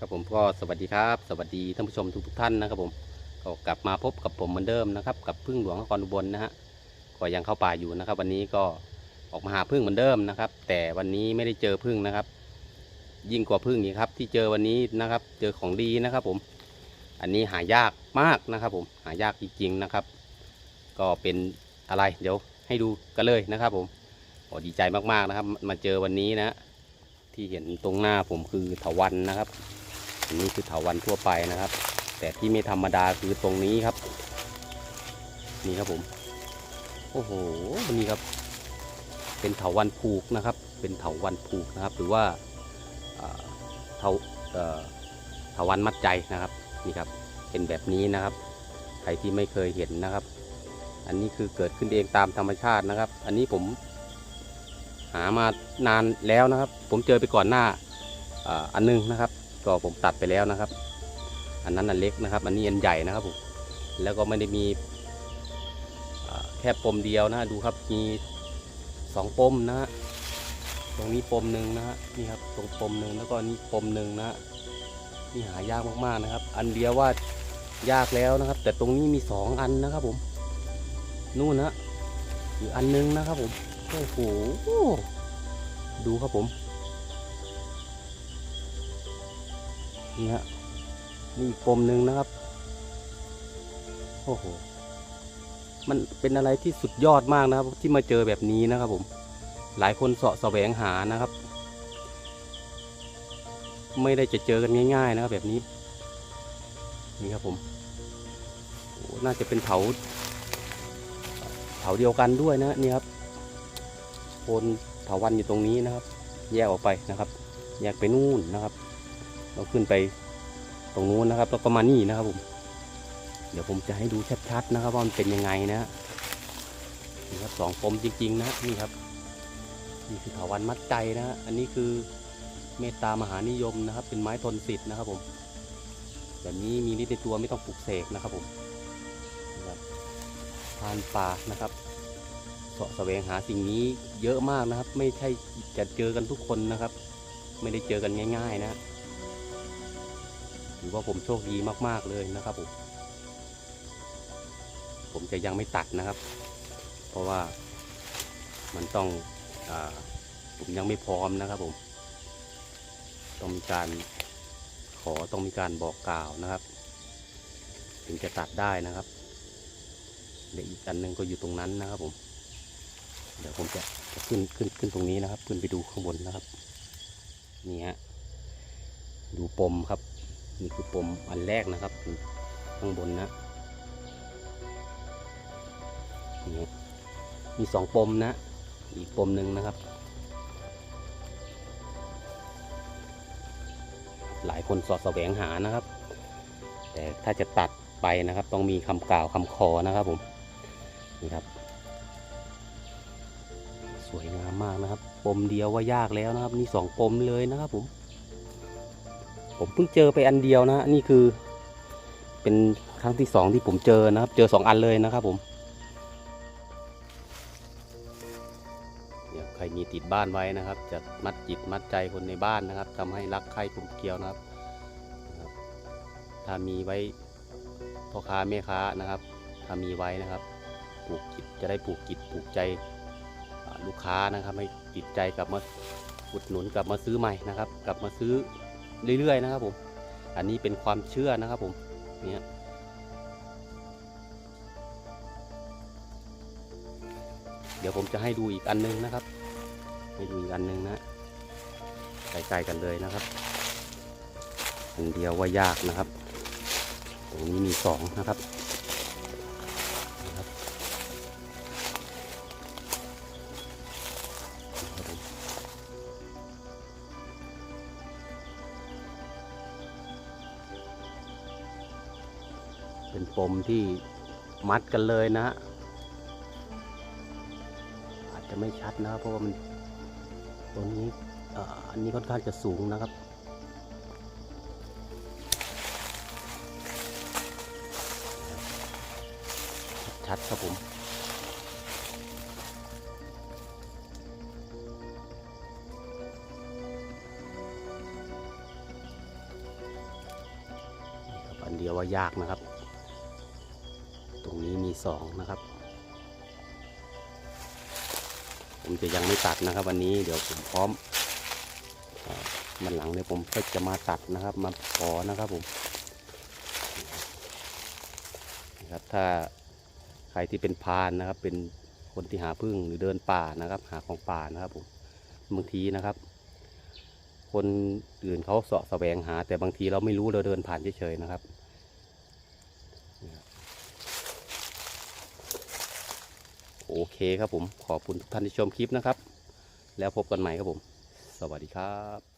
ครับผมก็สวัสดีครับ สวัสดีท่านผู้ชมทุกท่านนะครับผมก็กลับมาพบกับผมเหมือนเดิมนะครับ กับพึ่งหลวงนครอุบลนะฮะก็ยังเข้าป่าอยู่นะครับ วันนี้ก็ออกมาหาพึ่งเหมือนเดิมนะครับ แต่วันนี้ไม่ได้เจอพึ่งนะครับ ยิ่งกว่าพึ่งอีกครับที่เจอวันนี้นะครับ เจอของดีนะครับผม อันนี้หายากมากนะครับ ผมหายากจริงๆนะครับ ก็เป็นอะไรเดี๋ยวให้ดูกันเลยนะครับ ผมโอ้ดีใจมากๆนะครับ มาเจอวันนี้นะ ที่เห็นตรงหน้าผมคือถาวันนะครับ อันนี้คือเถาวันทั่วไปนะครับ แต่ที่ไม่ธรรมดาคือตรงนี้ครับ นี่ครับผม โอ้โหนี่ครับ เป็นเถาวันผูกนะครับ เป็นเถาวันผูกนะครับ หรือว่าเถาเถาวันมัดใจนะครับนี่ครับเป็นแบบนี้นะครับใครที่ไม่เคยเห็นนะครับ อันนี้คือเกิดขึ้นเองตามธรรมชาตินะครับ อันนี้ผมหามานานแล้วนะครับ ผมเจอไปก่อนหน้าอันหนึงนะครับ ก็ผมตัดไปแล้วนะครับ อันนั้นอันเล็กนะครับ อันนี้อันใหญ่นะครับผมแล้วก็ไม่ได้มีแค่ปมเดียวนะดูครับมีสองปมนะฮะตรงนี้ปมหนึ่งนะฮะนี่ครับตรงปมหนึ่งแล้วก็นี่ปมหนึ่งนะฮะนี่หายากมากๆนะครับ อันเดียวว่ายากแล้วนะครับ แต่ตรงนี้มีสองอันนะครับผม นู่นนะอีกอันหนึงนะครับผมโอ้โหดูครับผม นี่ฮะนี่อีกปมหนึ่งนะครับ โอ้โห มันเป็นอะไรที่สุดยอดมากนะครับ ที่มาเจอแบบนี้นะครับผม หลายคนเสาะแสวงหานะครับ ไม่ได้จะเจอกันง่ายๆนะครับแบบนี้ นี่ครับผม น่าจะเป็นเถา เถาเดียวกันด้วยนะนี่ครับโคนเถาวันอยู่ตรงนี้นะครับ แยกออกไปนะครับ แยกไปนู่นนะครับ เราขึ้นไปตรงนู้นนะครับ แล้วก็มานี่นะครับผม เดี๋ยวผมจะให้ดูชัดๆนะครับว่ามันเป็นยังไงนะฮะนี่ครับสองปมจริง ๆ นะนี่ครับนี่คือเถาวันมัดใจนะฮะอันนี้คือเมตตามหานิยมนะครับ เป็นไม้ทนสิทธิ์นะครับผมแบบนี้มีฤทธิ์ในตัวไม่ต้องปลูกเสกนะครับผมนะครับทานป่านะครับเสาะแสวงหาสิ่งนี้เยอะมากนะครับ ไม่ใช่จะเจอกันทุกคนนะครับ ไม่ได้เจอกันง่าย ๆ นะ ถือว่าผมโชคดีมากๆเลยนะครับผมผมจะยังไม่ตัดนะครับ เพราะว่ามันต้องอผมยังไม่พร้อมนะครับผม ต้องมีการขอต้องมีการบอกกล่าวนะครับ ถึงจะตัดได้นะครับเดี๋ยวอีกอันหนึงก็อยู่ตรงนั้นนะครับผม เดี๋ยวผมจะจะขึ้นขึ้นขึ้นตรงนี้นะครับ ขึ้นไปดูข้างบนนะครับ นี่ฮะ ดูปมครับ นี่คือปมอันแรกนะครับข้างบนนะนี่มีสองปมนะ อีกปมหนึ่งนะครับ หลายคนสอดแสวงหานะครับ แต่ถ้าจะตัดไปนะครับ ต้องมีคำกล่าวคำขอนะครับผมนี่ครับ สวยงามมากนะครับ ปมเดียวว่ายากแล้วนะครับ นี่สองปมเลยนะครับผม ผมเพิ่งเจอไปอันเดียวนะนี่คือ เป็นครั้งที่สองที่ผมเจอนะครับ เจอสองอันเลยนะครับผมเนี่ยใครมีติดบ้านไว้นะครับ จะมัดจิตมัดใจคนในบ้านนะครับทำให้รักใคร่กลมเกลียวนะครับ ถ้ามีไว้พ่อค้าแม่ค้านะครับ ถ้ามีไว้นะครับปลูกจิตจะได้ปลูกจิตปลูกใจลูกค้านะครับให้ติดใจกลับมาอุดหนุนกลับมาซื้อใหม่นะครับ กลับมาซื้อ เรื่อยๆนะครับผม อันนี้เป็นความเชื่อนะครับผมเนี่ยเดี๋ยวผมจะให้ดูอีกอันหนึงนะครับ ให้ดูอีกอันหนึงนะใกล้ๆกันเลยนะครับ อันเดียวว่ายากนะครับ ตรงนี้มีสองนะครับ เป็นปมที่มัดกันเลยนะ อาจจะไม่ชัดนะครับเพราะว่ามันตัวนี้อันนี้ค่อนข้างจะสูงนะครับชัดครับผม อันเดียวว่ายากนะครับ รงนี้มีสองนะครับ ผมจะยังไม่ตัดนะครับ วันนี้เดี๋ยวผมพร้อมมันหลังเนี่ยผมก็จะมาตัดนะครับ มาขอนะครับผมนะครับถ้าใครที่เป็นพานนะครับ เป็นคนที่หาพึ่งหรือเดินป่านะครับ หาของป่านะครับผมบางทีนะครับ คนอื่นเขาเสาะแสวงหา แต่บางทีเราไม่รู้เราเดินผ่านเฉยๆนะครับ โอเคครับผม ขอบคุณทุกท่านที่ชมคลิปนะครับ แล้วพบกันใหม่ครับผม สวัสดีครับ